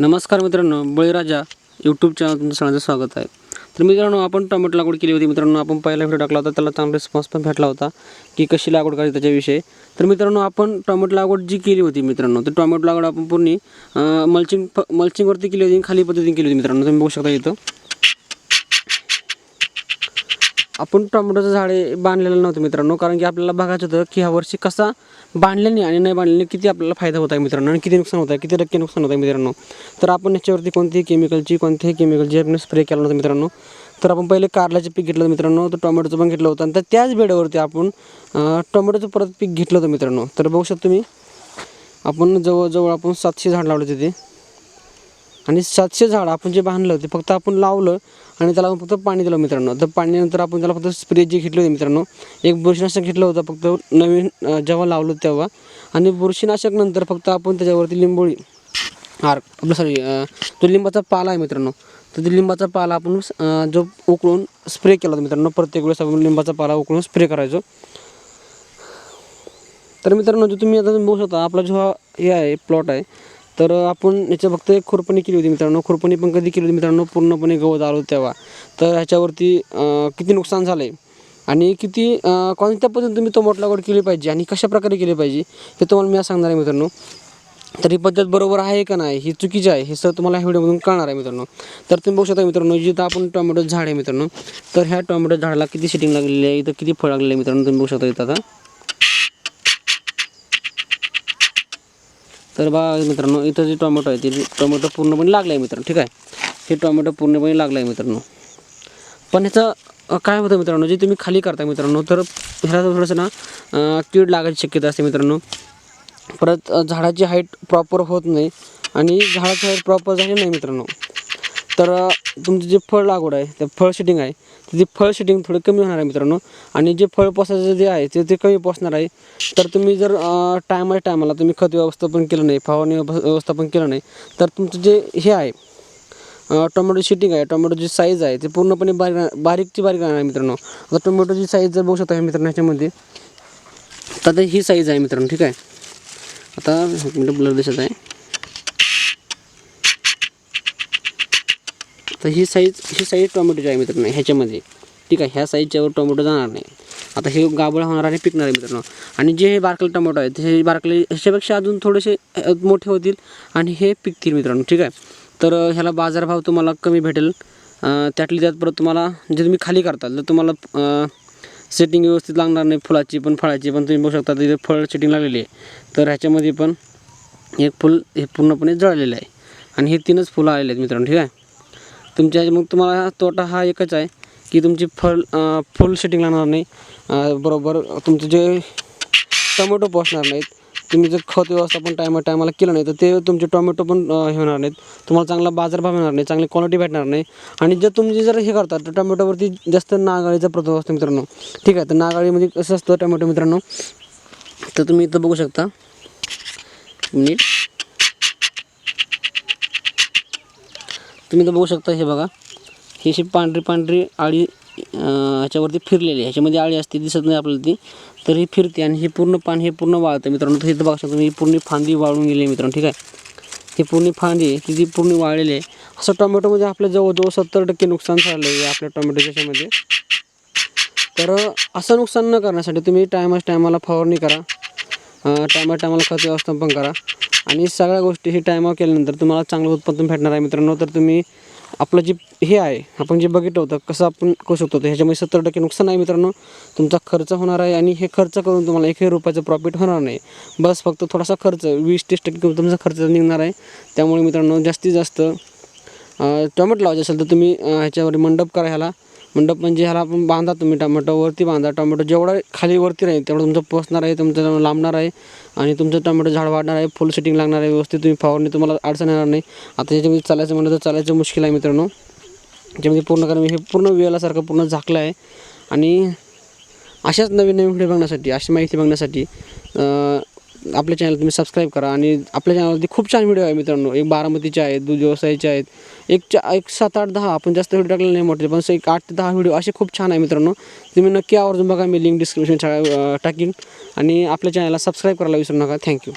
नमस्कार मित्रांनो बळीराजा YouTube channel तुमचं सगळ्यांचं स्वागत आहे. तर मित्रांनो आपण टोमॅटो लागवड केली होती. मित्रांनो आपण पहिला व्हिडिओ टाकला होता त्याला चांगला रिस्पॉन्स पण भेटला होता की कशी लागवड करायची त्याच्याविषयी. तर मित्रांनो आपण टोमॅटो लागवड जी केली होती मित्रांनो तर टोमॅटो लागवड आपण पूर्ण मल्चिंग मल्चिंगवरती केली होती आणि खाली पद्धतीने केली होती मित्रांनो. तुम्ही बघू शकता इथं. आपण टोमॅटोचं झाडे बांधलेलं नव्हतं मित्रांनो कारण की आपल्याला बघायचं होतं की ह्या वर्षी कसा बांधल्याने आणि नाही बांधल्याने किती आपल्याला फायदा होत आहे मित्रांनो आणि किती नुकसान होत आहे किती टक्के नुकसान होत आहे मित्रांनो. तर आपण याच्यावरती कोणतीही केमिकलची कोणतीही केमिकलची आपण स्प्रे केला नव्हता मित्रांनो. तर आपण पहिले कारल्याचे पीक घेतलं मित्रांनो तर टोमॅटोचं पण घेतलं होतं आणि तर त्याच बेडावरती आपण टोमॅटोचं परत पीक घेतलं होतं मित्रांनो. तर बघू शकतो तुम्ही आपण जवळजवळ आपण सातशे झाड लावले होते आणि सातशे झाड आपण जे बांधलं ते फक्त आपण लावलं आणि त्याला फक्त पाणी दिलं मित्रांनो. तर पाण्यानंतर आपण त्याला फक्त स्प्रे जे घेतले होते मित्रांनो एक बुरशीनाशक घेतलं होतं फक्त नवीन जेव्हा लावलं तेव्हा. आणि बुरशीनाशक नंतर फक्त आपण त्याच्यावरती लिंबोळी आर आपलं सॉरी तो लिंबाचा पाला आहे मित्रांनो. तर ते लिंबाचा पाला आपण जो उकळून स्प्रे केला होता मित्रांनो प्रत्येक वेळेस आपण लिंबाचा पाला उकळून स्प्रे करायचो. तर मित्रांनो जो तुम्ही आता बघू शकता आपला जो हा हे आहे प्लॉट आहे तर आपण याच्या फक्त एक खुरपणी केली होती मित्रांनो. खुरपणी पण कधी केली होती मित्रांनो? पूर्णपणे गवत आलो तेव्हा. तर ह्याच्यावरती किती नुकसान झालं आहे आणि किती कोणत्या पद्धतीने तुम्ही टोमॅटो लागवड केली पाहिजे आणि कशा प्रकारे केली पाहिजे हे तुम्हाला मी सांगणार आहे मित्रांनो. तर ही पद्धत बरोबर आहे का नाही ही चुकीची आहे हे सर तुम्हाला ह्या व्हिडिओमधून कळणार आहे मित्रांनो. तर तुम्ही बघू शकता मित्रांनो जिथं आपण टोमॅटो झाड आहे मित्रांनो तर ह्या टोमॅटो झाडाला किती सेटिंग लागलेली आहे इथं किती फळ लागलेलं आहे मित्रांनो तुम्ही बघू शकता इथं आता. तर बा मित्रांनो इथं जे टोमॅटो आहे ते टोमॅटो पूर्णपणे लागलं आहे मित्रांनो ठीक आहे? हे टोमॅटो पूर्णपणे लागलं आहे मित्रांनो. पण ह्याचं काय होतं मित्रांनो जे तुम्ही खाली करता मित्रांनो तर ह्याला थोडंसं ना कीड लागायची शक्यता असते मित्रांनो. परत झाडाची हाईट प्रॉपर होत नाही आणि झाडाची हाईट प्रॉपर झाली नाही मित्रांनो. तर तुमचं जे फळ लागवड आहे ते फळ शेटिंग आहे तर ती फळ शेटिंग थोडं कमी होणार आहे मित्रांनो. आणि जे फळ पोसायचं जे आहे ते ते कमी पोसणार आहे. तर तुम्ही जर टायमा टायमाला तुम्ही खत व्यवस्थापन केलं नाही फवारणी व्यव- व्यवस्थापन केलं नाही तर तुमचं जे हे आहे टोमॅटो शिटिंग आहे टोमॅटोची साईज आहे ते पूर्णपणे बारीक बारीकची बारीक राहणार आहे मित्रांनो. आता टोमॅटोची साईज जर बघू शकता मित्रांनो ह्याच्यामध्ये तर आता ही साईज आहे मित्रांनो ठीक आहे. आता एक ब्लर दिसत आहे. तर ही साईज ही साईज टोमॅटोची आहे मित्रांनो ह्याच्यामध्ये. ठीक आहे ह्या साईजच्यावर टोमॅटो जाणार नाही. आता हे गाबळ होणार आणि पिकणार आहे मित्रांनो. आणि जे हे बारकले टोमॅटो आहेत हे बारकले ह्याच्यापेक्षा अजून थोडेसे मोठे होतील आणि हे पिकतील मित्रांनो ठीक आहे. तर ह्याला बाजारभाव तुम्हाला कमी भेटेल. त्यातली त्यात परत तुम्हाला जे तुम्ही खाली करताल तर तुम्हाला सेटिंग व्यवस्थित लागणार नाही फुलाची पण फळाची पण तुम्ही बघू शकता तिथे फळ सेटिंग लागलेली आहे. तर ह्याच्यामध्ये पण एक फुल हे पूर्णपणे जळलेलं आहे. आणि हे तीनच फुलं आलेले आहेत मित्रांनो ठीक आहे. तुमच्या मग तुम्हाला तोटा हा एकच आहे की तुमची फळ फुल सेटिंग लागणार नाही. बरोबर तुमचं जे टोमॅटो पोचणार नाहीत तुम्ही जर खत व्यवस्थापन टायमा टायमाला केलं नाही तर ते तुमचे टोमॅटो पण हे होणार नाहीत. तुम्हाला चांगला बाजारभाव मिळणार नाही चांगली क्वालिटी भेटणार नाही. आणि जर तुम्ही जर हे करता तर टोमॅटोवरती जास्त नागाळीचा प्रभाव असतो मित्रांनो. ठीक आहे तर नागाळीमध्ये म्हणजे कसं असतं टोमॅटो मित्रांनो? तर तुम्ही इथं बघू शकता. नीट तुम्ही तर बघू शकता हे बघा. ही अशी पांढरी पांढरी आळी ह्याच्यावरती फिरलेली आहे. ह्याच्यामध्ये आळी असते दिसत नाही आपल्याला ती. तर ही फिरते आणि हे पूर्ण पान हे पूर्ण वाळतं मित्रांनो. तर इथं बघा शकता ही पूर्ण फांदी वाळून गेली आहे मित्रांनो. ठीक आहे? ही पूर्ण फांदी आहे ती ती पूर्ण वाळलेली आहे. असं टोमॅटोमध्ये म्हणजे आपल्या जवळजवळ सत्तर टक्के नुकसान झालं आहे आपल्या टोमॅटोच्या ह्याच्यामध्ये. तर असं नुकसान न करण्यासाठी तुम्ही टायमाच टायमाला फवारणी करा. टायमा टायमाला खत व्यवस्थापन करा. आणि सगळ्या गोष्टी ही टायमावर केल्यानंतर तुम्हाला चांगलं उत्पादन भेटणार आहे मित्रांनो. तर तुम्ही आपलं जे हे आहे आपण जे बघितलं होतं कसं आपण करू शकतो तर ह्याच्यामध्ये सत्तर टक्के नुकसान आहे मित्रांनो. तुमचा खर्च होणार आहे आणि हे खर्च करून तुम्हाला एकही रुपयाचं प्रॉफिट होणार नाही. बस फक्त थोडासा खर्च वीस तीस टक्के तुमचा खर्च निघणार आहे. त्यामुळे मित्रांनो जास्तीत जास्त टोमॅटो लावायचे असेल तर तुम्ही ह्याच्यावर मंडप करा ह्याला. मंडप म्हणजे ह्याला आपण बांधा तुम्ही टमॅटो वरती बांधा. टोमॅटो जेवढा खाली वरती राहील तेवढं तुमचं पोचणार आहे तुमचं लांबणार आहे आणि तुमचं टोमॅटो झाड वाढणार आहे फुल सेटिंग लागणार आहे व्यवस्थित तुम्ही फवारणी तुम्हाला अडचण येणार नाही. आता ह्याच्यामध्ये चालायचं म्हणलं तर चालायचं मुश्किल आहे मित्रांनो. त्याच्यामध्ये पूर्ण कारण हे पूर्ण वेळासारखं पूर्ण झाकलं आहे. आणि अशाच नवीन नवीन व्हिडिओ बघण्यासाठी अशी माहिती बघण्यासाठी आपल्या चॅनल तुम्ही सबस्क्राईब करा आणि आपल्या चॅनलवरती खूप छान व्हिडिओ आहे मित्रांनो. एक बारामतीचे आहेत दूध व्यवसायाचे आहेत. एक चा एक सात आठ दहा आपण जास्त व्हिडिओ टाकलेले नाही मोठे पण एक आठ ते दहा व्हिडिओ असे खूप छान आहे मित्रांनो. तुम्ही नक्की आवर्जून बघा मी लिंक डिस्क्रिप्शन टाकीन आणि आपल्या चॅनलला सबस्क्राईब करायला विसरू नका. थँक्यू